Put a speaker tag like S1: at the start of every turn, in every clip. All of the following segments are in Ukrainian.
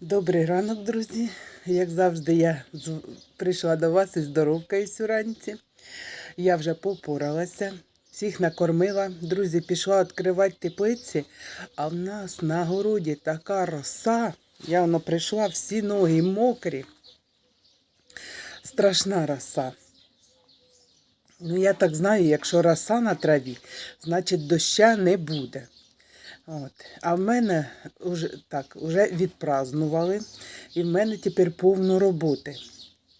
S1: Добрий ранок, друзі. Як завжди, я прийшла до вас із здоровкаюсь уранці. Я вже попоралася, всіх накормила. Друзі, пішла відкривати теплиці, а в нас на городі така роса. Я воно прийшла, всі ноги мокрі. Страшна роса. Ну, я так знаю, якщо роса на траві, значить доща не буде. От. А в мене вже, так, вже відпразнували, і в мене тепер повно роботи.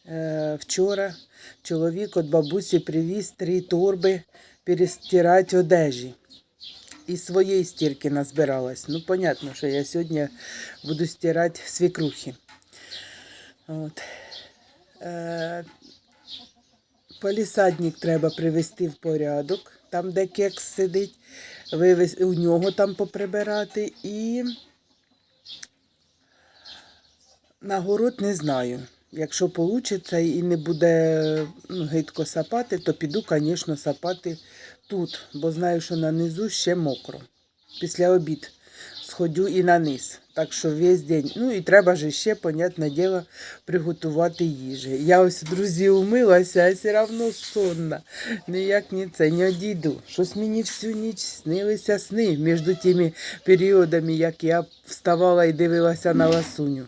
S1: Е, вчора чоловік від бабусі привіз три торби перестирати одежі. І своєї стірки назбиралась. Ну, понятно, що я сьогодні буду стирати свікрухи. От. Е, Полісадник треба привести в порядок, там, де кекс сидить, вивез, у нього там поприбирати. І на город не знаю. Якщо вийде і не буде ну, гидко сапати, то піду, звісно, сапати тут, бо знаю, що на низу ще мокро. Після обід сходю і на низ. Так що весь день. Ну і треба ж ще, понятне діло, приготувати їжі. Я ось, друзі, умилася, а все одно сонна. Ніяк ні це не одійду. Щось мені всю ніч снилися сни між тими періодами, як я вставала і дивилася на ласуню.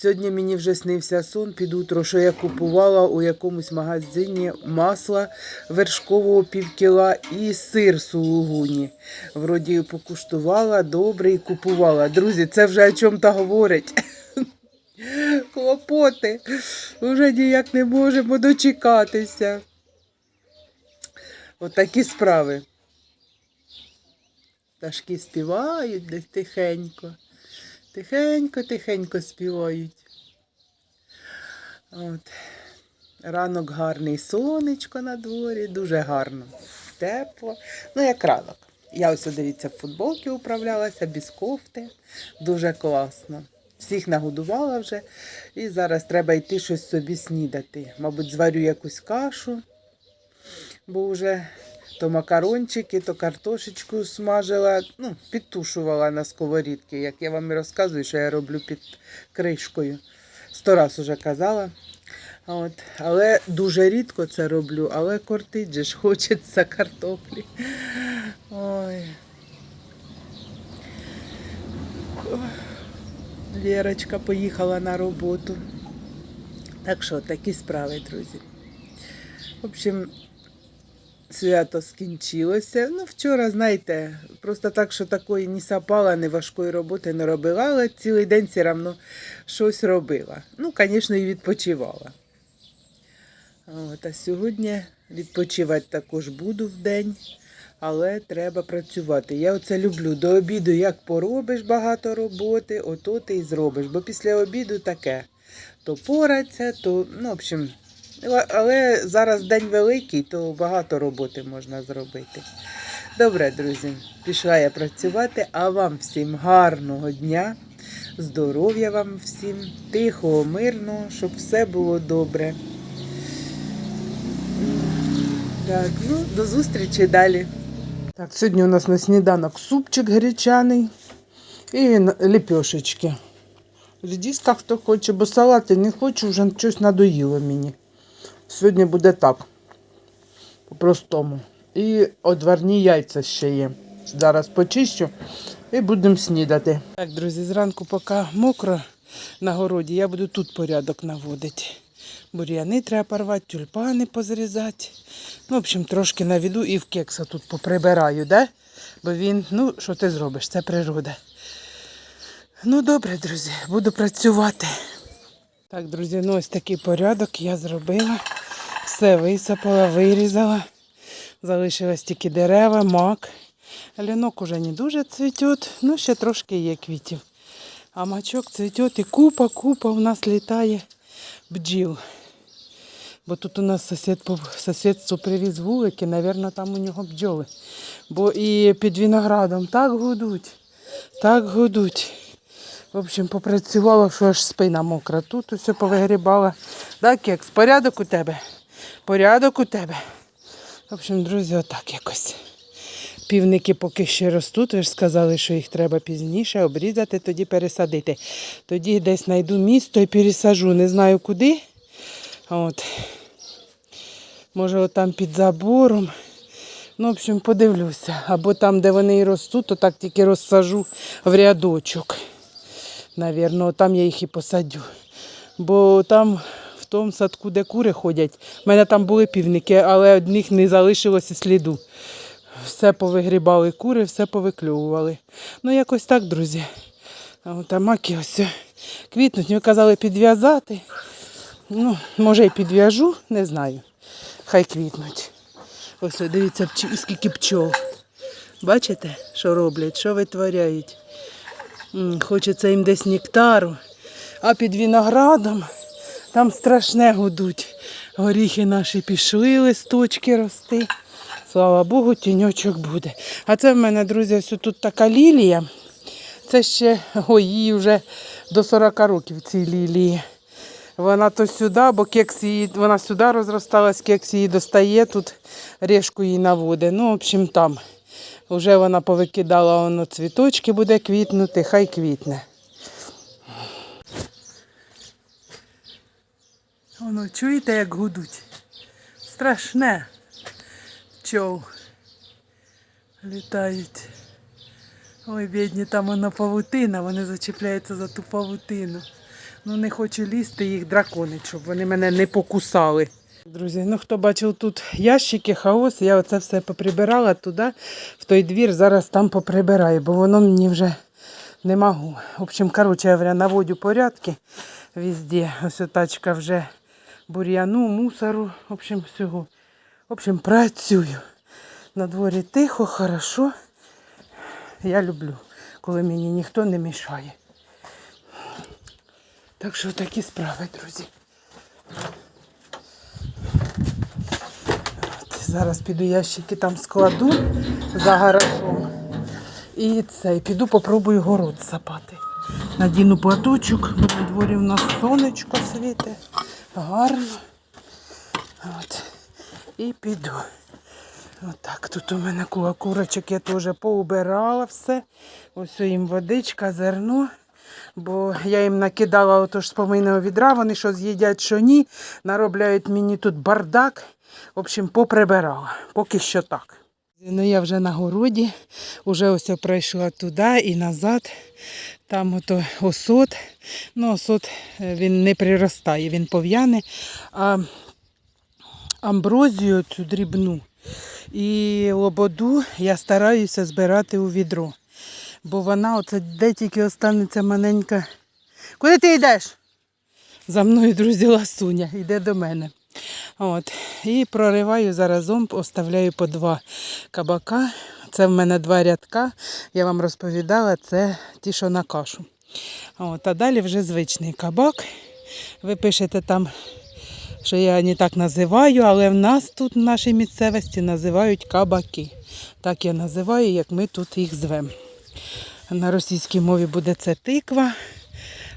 S1: Сьогодні мені вже снився сон під утро, що я купувала у якомусь магазині масла вершкового півкіла і сир сулугуні. Вроді покуштувала добре і купувала. Друзі, це вже о чому-то говорить. Клопоти. Вже ніяк не можемо дочекатися. Отакі справи. Пташки співають десь тихенько. Тихенько, тихенько співають. От. Ранок гарний, сонечко на дворі, дуже гарно. Тепло. Ну, як ранок. Я ось, дивіться, в футболці управлялася, без кофти. Дуже класно. Всіх нагодувала вже. І зараз треба йти щось собі снідати. Мабуть, зварю якусь кашу, бо вже то макарончики, то картошечку смажила, ну, підтушувала на сковорідці, як я вам і розказую, що я роблю під кришкою. Сто раз уже казала. От. Але дуже рідко це роблю, але кортить же ж хочеться картоплі. Ой. Лєрочка поїхала на роботу. Так що такі справи, друзі. В общем, свято скінчилося. Ну, вчора, знаєте, просто так, що такої ні сапала, ні важкої роботи не робила, але цілий день все одно щось робила. Ну, звісно, і відпочивала. От, а сьогодні відпочивати також буду в день, але треба працювати. Я оце люблю. До обіду як поробиш багато роботи, ото ти і зробиш. Бо після обіду таке. То пораться, то, ну, в общем, але- зараз день великий, то багато роботи можна зробити. Добре, друзі, пішла я працювати, а вам всім гарного дня, здоров'я вам всім, тихого, мирного, щоб все було добре. Так, ну, до зустрічі далі. Так, сьогодні у нас на сніданок супчик гречаний і ліпешечки. Редиска хто хоче, бо салати не хочу, вже щось надоїло мені. Сьогодні буде так. По-простому. І одварні яйця ще є. Зараз почищу і будемо снідати. Так, друзі, зранку, поки мокро на городі, я буду тут порядок наводити. Бур'яни треба порвати, тюльпани позрізати. Ну, в общем, трошки наведу і в кекса тут поприбираю, да? Бо він, ну, що ти зробиш? Це природа. Ну, добре, друзі, буду працювати. Так, друзі, ну ось такий порядок я зробила. Все висипала, вирізала. Залишилось тільки дерева, мак. Лянок уже не дуже цвіте, ну ще трошки є квітів. А мачок цвіте і купа, купа у нас літає бджіл. Бо тут у нас сусід по привіз вулики, мабуть, там у нього бджоли. Бо і під виноградом так гудуть, так гудуть. В общем, попрацювала, що аж спина мокра. Тут усе повигрібала. Так, кекс, порядок у тебе? Порядок у тебе. В общем, друзі, отак якось. Півники поки ще ростуть, ви ж сказали, що їх треба пізніше обрізати, тоді пересадити. Тоді десь знайду місто і пересажу. Не знаю куди. От. Може, отам під забором. Ну, в общем, подивлюся. Або там, де вони і ростуть, то так тільки розсажу в рядочок. Навірно, там я їх і посадю. Бо там, тому садку, де кури ходять, в мене там були півники, але одних не залишилося сліду. Все повигрібали кури, все повикльовували. Ну, якось так, друзі. А маки ось квітнуть. Мені казали підв'язати. Ну, може і підв'яжу, не знаю. Хай квітнуть. Ось дивіться, скільки пчол. Бачите, що роблять, що витворяють. Хочеться їм десь нектару. А під виноградом там страшне гудуть. Горіхи наші пішли, листочки рости. Слава Богу, тіньочок буде. А це в мене, друзі, ось тут така лілія. Це ще ой, їй вже до 40 років цій лілії. Вона то сюди, бо кекс її, вона сюди розросталась, кекс її достає, тут решку її наводить. Ну, в общем, там. Вже вона повикидала воно цвіточки, буде квітнути, хай квітне. Воно, чуєте, як гудуть? Страшне. Пчол. Літають. Ой, бідні, там вона павутина, вони зачіпляються за ту павутину. Ну не хочу лізти, їх драконить, щоб вони мене не покусали. Друзі, ну хто бачив тут ящики, хаос, я оце все поприбирала туди, в той двір, зараз там поприбираю, бо воно мені вже не можу. В общем, коротше, я наводю порядки везде. Ось тачка вже бур'яну, мусору, в общем, всього. В общем, працюю. На дворі тихо, хорошо. Я люблю, коли мені ніхто не мішає. Так що такі справи, друзі. От, зараз піду ящики там складу за гаражом. І це, піду попробую город сапати. Надіну платочок, бо на дворі в нас сонечко світе. Гарно. От. І піду. Отак, тут у мене курочок я теж поубирала все. Ось їм водичка, зерно. Бо я їм накидала отож з помийного відра, вони що з'їдять, що ні. Наробляють мені тут бардак. В общем, поприбирала. Поки що так. Ну я вже на городі, вже ось пройшла туди і назад. Там ото осот. Ну, осот е, він не приростає, він пов'яне. А амброзію цю дрібну і лободу я стараюся збирати у відро. Бо вона оце де тільки останеться маленька. Куди ти йдеш? За мною, друзі, ласуня, йде до мене. От. І прориваю заразом, оставляю по два кабака. Це в мене два рядка. Я вам розповідала, це ті, що на кашу. От. А далі вже звичний кабак. Ви пишете там, що я не так називаю, але в нас тут, в нашій місцевості, називають кабаки. Так я називаю, як ми тут їх звемо. На російській мові буде це тиква.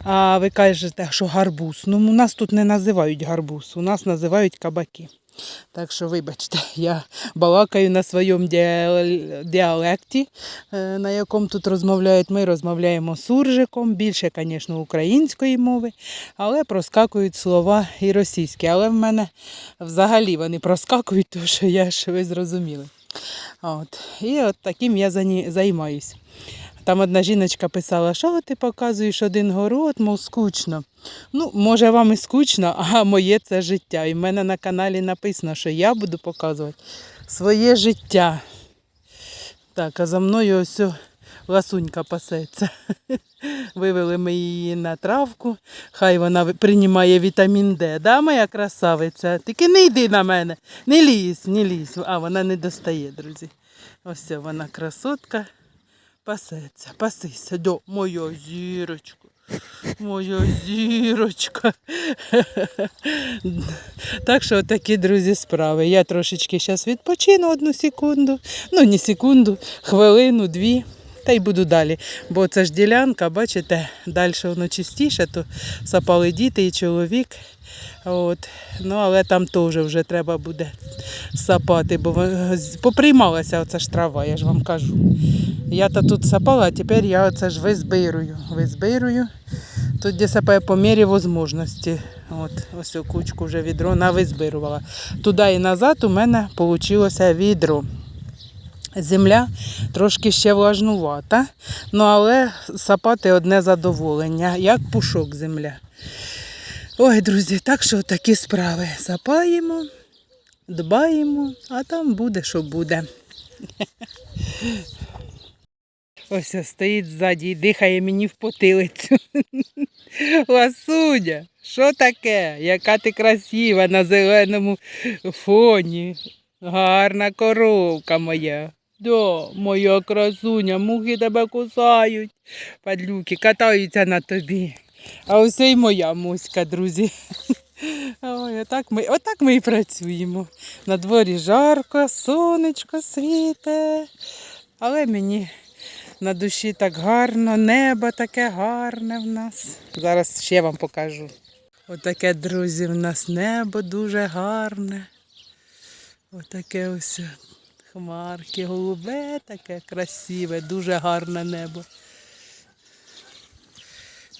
S1: А ви кажете, що гарбуз. Ну, у нас тут не називають гарбуз, у нас називають кабаки. Так що, вибачте, я балакаю на своєму діалекті, е, на якому тут розмовляють. Ми розмовляємо суржиком, більше, звісно, української мови, але проскакують слова і російські. Але в мене взагалі вони проскакують, тому що я ж ви зрозуміли. От. І от таким я займаюсь. Там одна жіночка писала, що ти показуєш один город, мов скучно. Ну, може, вам і скучно, а моє це життя. І в мене на каналі написано, що я буду показувати своє життя. Так, а за мною ось ласунька пасеться. Вивели ми її на травку, хай вона приймає вітамін Д. Да, моя красавиця? Тільки не йди на мене, не лізь, не лізь. А вона не достає, друзі. Ось вона красотка. Пасеться, пасися, до моя зірочка. Моя зірочка. Так що такі, друзі, справи. Я трошечки зараз відпочину одну секунду. Ну, не секунду, хвилину, дві. Та й буду далі. Бо це ж ділянка, бачите, далі воно чистіше, то сапали діти і чоловік. От. Ну, але там теж вже треба буде сапати, бо поприймалася оця ж трава, я ж вам кажу. Я то тут сапала, а тепер я оце ж визбирую. Визбирую. Тут де сапаю по мірі можливості. От, ось цю кучку вже відро навизбирувала. Туди і назад у мене вийшло відро. Земля трошки ще влажнувата, ну але сапати одне задоволення, як пушок земля. Ой, друзі, так що такі справи. Сапаємо, дбаємо, а там буде, що буде. Ось стоїть ззаді і дихає мені в потилицю. Ласуня, що таке? Яка ти красива на зеленому фоні. Гарна коровка моя. Да, моя красуня, мухи тебе кусають. Падлюки катаються на тобі. А ось і моя муська, друзі. Ой, отак ми, отак ми і працюємо. На дворі жарко, сонечко світе. Але мені на душі так гарно, небо таке гарне в нас. Зараз ще вам покажу. Отаке, друзі, в нас небо дуже гарне. Отаке ось хмарки, голубе, таке красиве, дуже гарне небо.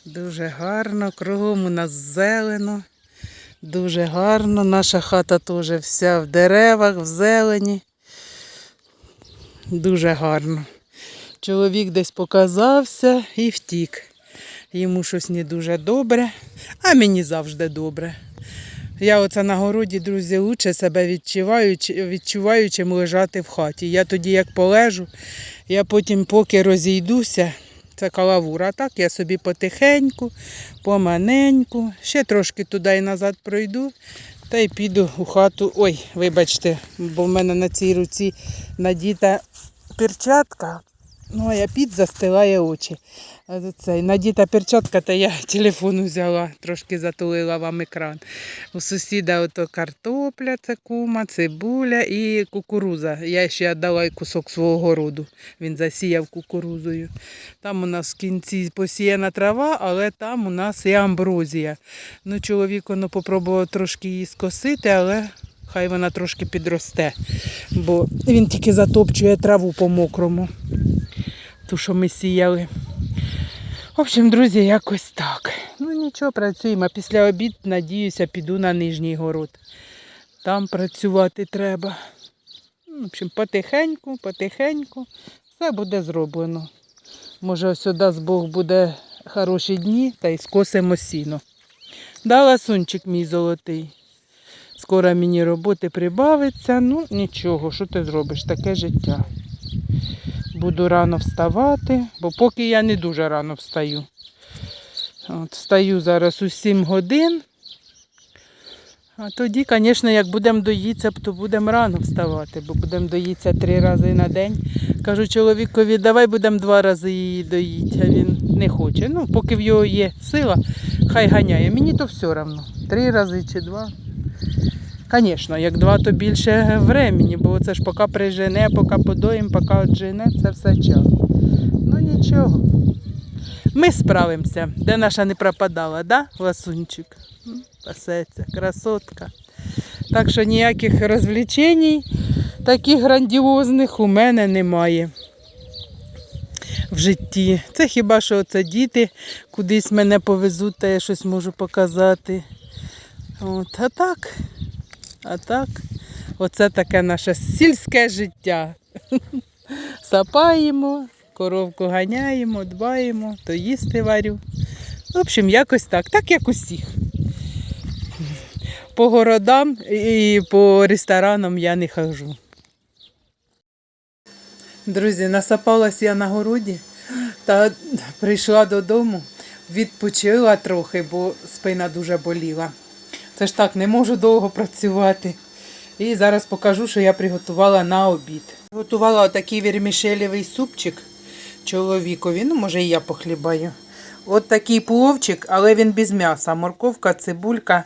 S1: Дуже гарно, кругом у нас зелено, дуже гарно. Наша хата теж вся в деревах, в зелені. Дуже гарно. Чоловік десь показався і втік. Йому щось не дуже добре, а мені завжди добре. Я оце на городі, друзі, лучше себе відчуваю, відчуваю, чим лежати в хаті. Я тоді як полежу, я потім поки розійдуся, це калавура. Так я собі потихеньку, поманеньку, ще трошки туди і назад пройду, та й піду у хату. Ой, вибачте, бо в мене на цій руці надіта перчатка. Ну, а я під застилає очі. А Це, надіта перчатка, та я телефон взяла, трошки затулила вам екран. У сусіда ото картопля, це кума, цибуля і кукуруза. Я ще віддала й кусок свого городу. Він засіяв кукурузою. Там у нас в кінці посіяна трава, але там у нас і амброзія. Ну, чоловік воно попробував трошки її скосити, але хай вона трошки підросте, бо він тільки затопчує траву по мокрому ту, що ми сіяли. В общем, друзі, якось так. Ну нічого, працюємо. Після обід, надіюся, піду на нижній город. Там працювати треба. Ну, В общем, потихеньку, потихеньку, все буде зроблено. Може, сюди з Бог буде хороші дні та й скосимо сіно. Да, ласунчик мій золотий. Скоро мені роботи прибавиться. Ну, нічого, що ти зробиш? Таке життя. Буду рано вставати, бо поки я не дуже рано встаю. От, встаю зараз у 7 годин. А тоді, звісно, як будемо доїтися, то будемо рано вставати, бо будемо доїтися три рази на день. Кажу чоловікові, давай будемо два рази її доїти, а він не хоче. Ну, поки в його є сила, хай ганяє. Мені то все одно. Три рази чи два. Звісно, як два, то більше времени, бо це ж поки прижене, поки подоїм, поки отжене, це все час. Ну нічого. Ми справимося. Де наша не пропадала, да, ласунчик? Пасеться, красотка. Так що ніяких розвлечень таких грандіозних у мене немає в житті. Це хіба що це діти кудись мене повезуть, та я щось можу показати. От, а так, а так, оце таке наше сільське життя. Сапаємо, коровку ганяємо, дбаємо, то їсти варю. В общем, якось так, так як усіх. По городам і по ресторанам я не хожу. Друзі, насапалась я на городі та прийшла додому, відпочила трохи, бо спина дуже боліла. Це ж так, не можу довго працювати. І зараз покажу, що я приготувала на обід. Готувала отакий вермішелєвий супчик чоловікові, ну, може, і я похлібаю. От такий пловчик, але він без м'яса. Морковка, цибулька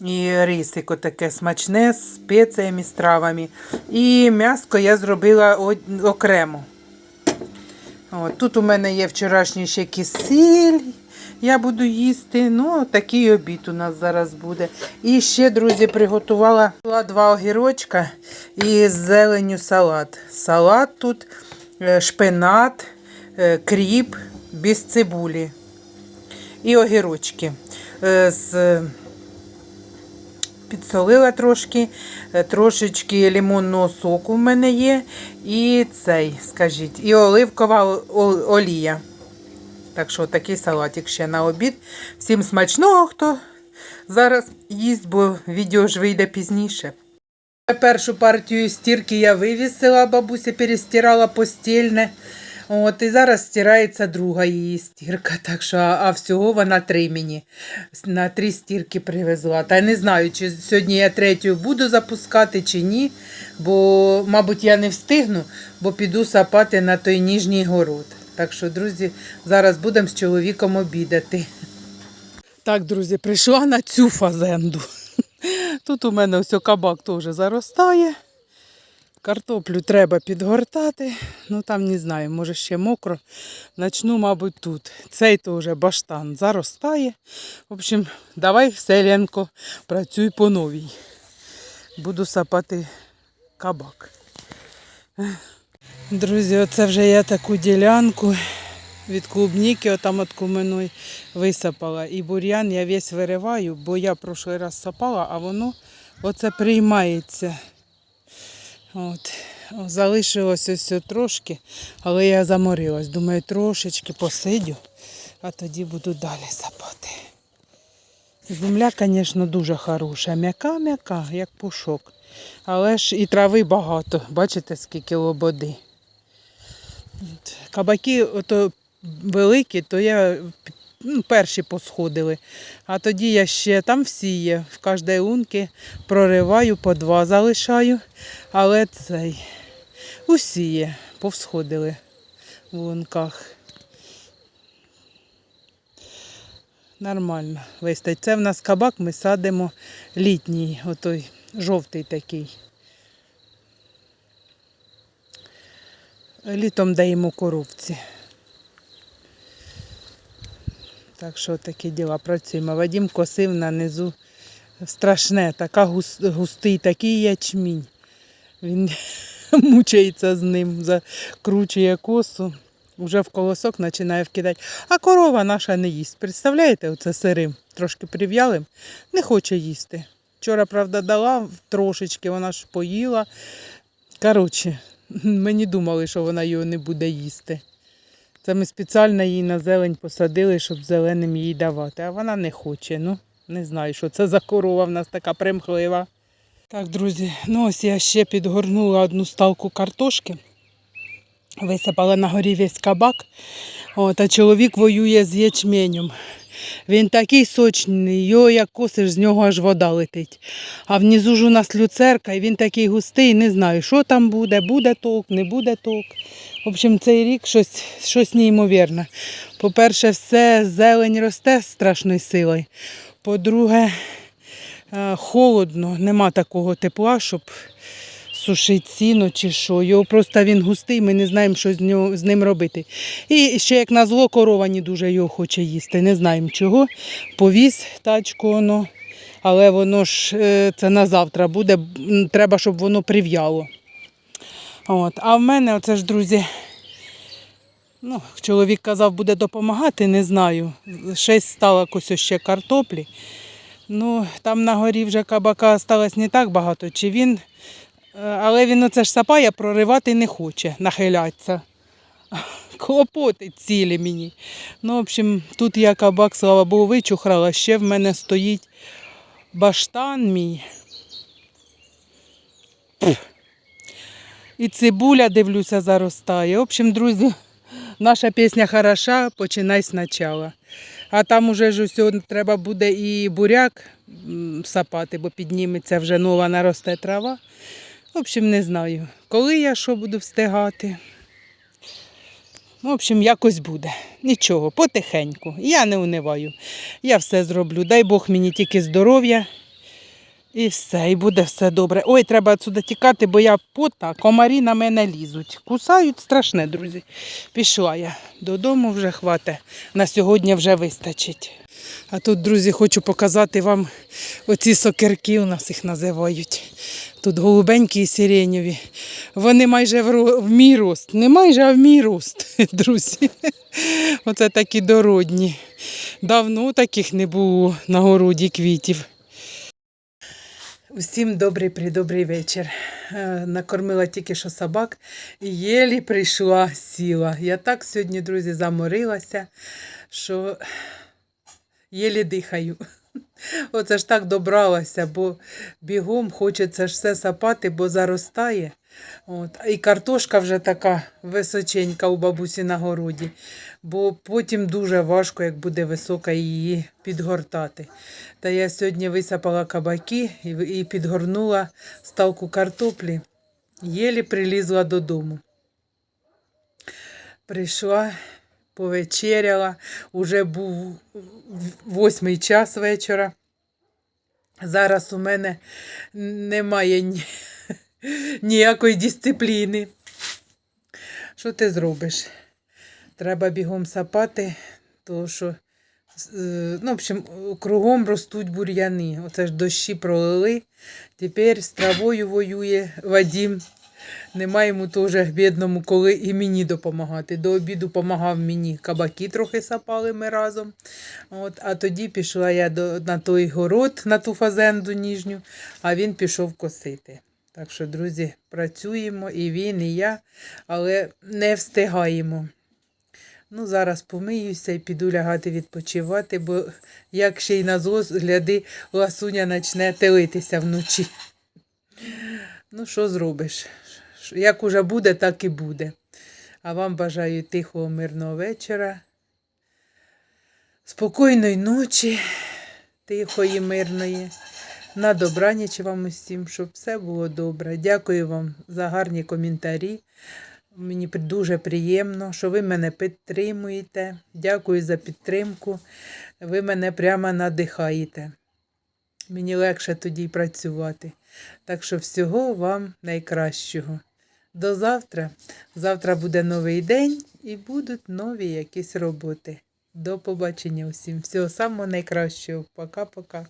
S1: і рисик отаке смачне з спеціями, з травами. І м'яско я зробила окремо. От, тут у мене є вчорашній ще кисель. Я буду їсти. Ну, такий обід у нас зараз буде. І ще, друзі, приготувала два огірочка і зеленю салат. Салат тут, е, шпинат, е, кріп без цибулі. І огірочки. Е, З підсолила трошки, трошечки лимонного соку в мене є. І цей, скажіть, і оливкова олія. Так що такий салатик ще на обід. Всім смачного, хто зараз їсть, бо відео ж вийде пізніше. Першу партію стірки я вивісила, бабуся перестирала постільне. От, і зараз стирається друга її стірка. Так що, а, всього вона три мені. На три стірки привезла. Та не знаю, чи сьогодні я третю буду запускати чи ні. Бо, мабуть, я не встигну, бо піду сапати на той ніжній город. Так що, друзі, зараз будемо з чоловіком обідати. Так, друзі, прийшла на цю фазенду. Тут у мене ось кабак теж заростає. Картоплю треба підгортати. Ну там не знаю, може ще мокро. Начну, мабуть, тут. Цей теж баштан заростає. В общем, давай, Селенко, працюй по новій. Буду сапати кабак. Друзі, оце вже я таку ділянку від клубніки, отам от куменой висапала. І бур'ян я весь вириваю, бо я прошлий раз сапала, а воно оце приймається. От. Залишилось ось трошки, але я заморилась. Думаю, трошечки посидю, а тоді буду далі сапати. Земля, звісно, дуже хороша. М'яка-м'яка, як пушок. Але ж і трави багато. Бачите, скільки лободи. Кабаки ото великі, то я ну, перші посходили. А тоді я ще там всі є. В кожній лунки прориваю, по два залишаю. Але цей усі є, повсходили в лунках. Нормально вистать. Це в нас кабак, ми садимо літній, отой жовтий такий. Літом даємо коровці. Так що такі діла працюємо. Вадім косив на низу страшне, така густий, такий ячмінь. Він мучається з ним, закручує косу, вже в колосок починає вкидати. А корова наша не їсть. Представляєте, оце сирим, трошки прив'ялим, не хоче їсти. Вчора, правда, дала трошечки, вона ж поїла. Коротше, ми не думали, що вона його не буде їсти. Це ми спеціально її на зелень посадили, щоб зеленим їй давати. А вона не хоче. Ну, не знаю, що це за корова в нас така примхлива. Так, друзі, ну ось я ще підгорнула одну ставку картошки. Висипала на горі весь кабак. От, а чоловік воює з ячменем. Він такий сочний, його як косиш, з нього аж вода летить. А внизу ж у нас люцерка, і він такий густий, не знаю, що там буде, буде ток, не буде ток. В общем, цей рік щось, щось неймовірне. По-перше, все зелень росте з страшною силою. По-друге, е, холодно, нема такого тепла, щоб сушити сіно чи що. Його просто він густий, ми не знаємо, що з, нього, з ним робити. І ще як на зло корова не дуже його хоче їсти. Не знаємо чого. Повіз тачку воно. Але воно ж е, це на завтра буде. Треба, щоб воно прив'яло. От. А в мене, оце ж, друзі, ну, чоловік казав, буде допомагати, не знаю. Шесть стало ось ще картоплі. Ну, там на горі вже кабака осталось не так багато. Чи він, але він оце ж сапає, проривати не хоче, нахилятися. Клопотить цілі мені. Ну, в общем, тут я кабак, слава Богу, вичухрала. Ще в мене стоїть баштан мій. І цибуля, дивлюся, заростає. В общем, друзі, наша пісня хороша, починай спочатку. А там уже ж усе треба буде і буряк сапати, бо підніметься вже нова наросте трава. В общем, не знаю, коли я що буду встигати. В общем, якось буде. Нічого, потихеньку. Я не униваю. Я все зроблю. Дай Бог мені тільки здоров'я І все, і буде все добре. Ой, треба отсюди тікати, бо я пота, комарі на мене лізуть. Кусають страшне, друзі. Пішла я. Додому вже хватить. На сьогодні вже вистачить. А тут, друзі, хочу показати вам оці сокирки, у нас їх називають. Тут голубенькі і сиренєві. Вони майже в мій рост. Не майже, а в мій рост, друзі. Оце такі дородні. Давно таких не було на городі квітів. Усім добрий придобрий вечір. Е, Накормила тільки що собак і єлі прийшла, сіла. Я так сьогодні, друзі, заморилася, що єлі дихаю. Оце ж так добралася, бо бігом хочеться ж все сапати, бо заростає. От. І картошка вже така височенька у бабусі на городі, бо потім дуже важко, як буде висока її підгортати. Та я сьогодні висапала кабаки і, підгорнула ставку картоплі. Єлі прилізла додому. Прийшла, повечеряла, уже був восьмий час вечора. Зараз у мене немає ні, ніякої дисципліни. Що ти зробиш? Треба бігом сапати, тому що, ну, в общем, кругом ростуть бур'яни. Оце ж дощі пролили. Тепер з травою воює Вадім. Нема йому теж бідному, коли і мені допомагати. До обіду допомагав мені. Кабаки трохи сапали ми разом. От, а тоді пішла я до, на той город, на ту фазенду ніжню, а він пішов косити. Так що, друзі, працюємо і він, і я, але не встигаємо. Ну, зараз помиюся і піду лягати відпочивати, бо як ще й на зло, гляди, ласуня почне телитися вночі. Ну, що зробиш? Як уже буде, так і буде. А вам бажаю тихого, мирного вечора, спокійної ночі, тихої, мирної. На добраніч вам усім, щоб все було добре. Дякую вам за гарні коментарі. Мені дуже приємно, що ви мене підтримуєте. Дякую за підтримку. Ви мене прямо надихаєте. Мені легше тоді працювати. Так що всього вам найкращого. До завтра. Завтра буде новий день і будуть нові якісь роботи. До побачення усім. Всього самого найкращого. Пока-пока.